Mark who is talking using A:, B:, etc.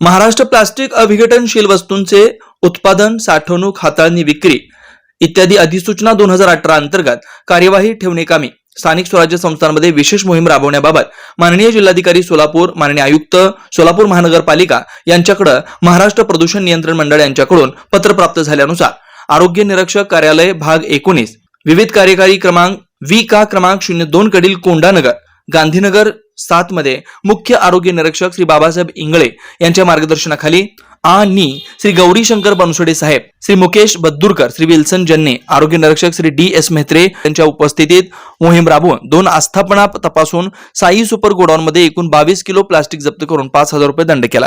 A: Maharashtra plastic अविघटनशील वस्तूंचे उत्पादन साठवणूक हाताळणी विक्री इत्यादी अधिसूचना दोन हजार अठरा अंतर्गत कार्यवाही ठेवणे कामी स्थानिक स्वराज्य संस्थांमध्ये विशेष मोहीम राबवण्याबाबत माननीय जिल्हाधिकारी सोलापूर माननीय आयुक्त सोलापूर महानगरपालिका यांच्याकडे महाराष्ट्र प्रदूषण नियंत्रण मंडळ यांच्याकडून पत्र प्राप्त झाल्यानुसार आरोग्य निरीक्षक कार्यालय भाग एकोणीस विविध कार्यकारी क्रमांक वी का क्रमांक शून्य दोन कडील कोंडानगर गांधीनगर सात मध्ये मुख्य आरोग्य निरीक्षक श्री बाबासाहेब इंगळे यांच्या मार्गदर्शनाखाली आणि श्री गौरी शंकर बनसोडे साहेब श्री मुकेश बद्दूरकर श्री विल्सन जन्ने आरोग्य निरीक्षक श्री डी एस मेहत्रे यांच्या उपस्थितीत मोहीम राबवून दोन आस्थापना तपासून साई सुपर गोडाऊनमध्ये एकूण बावीस किलो प्लास्टिक जप्त करून पाच हजार रुपये दंड केला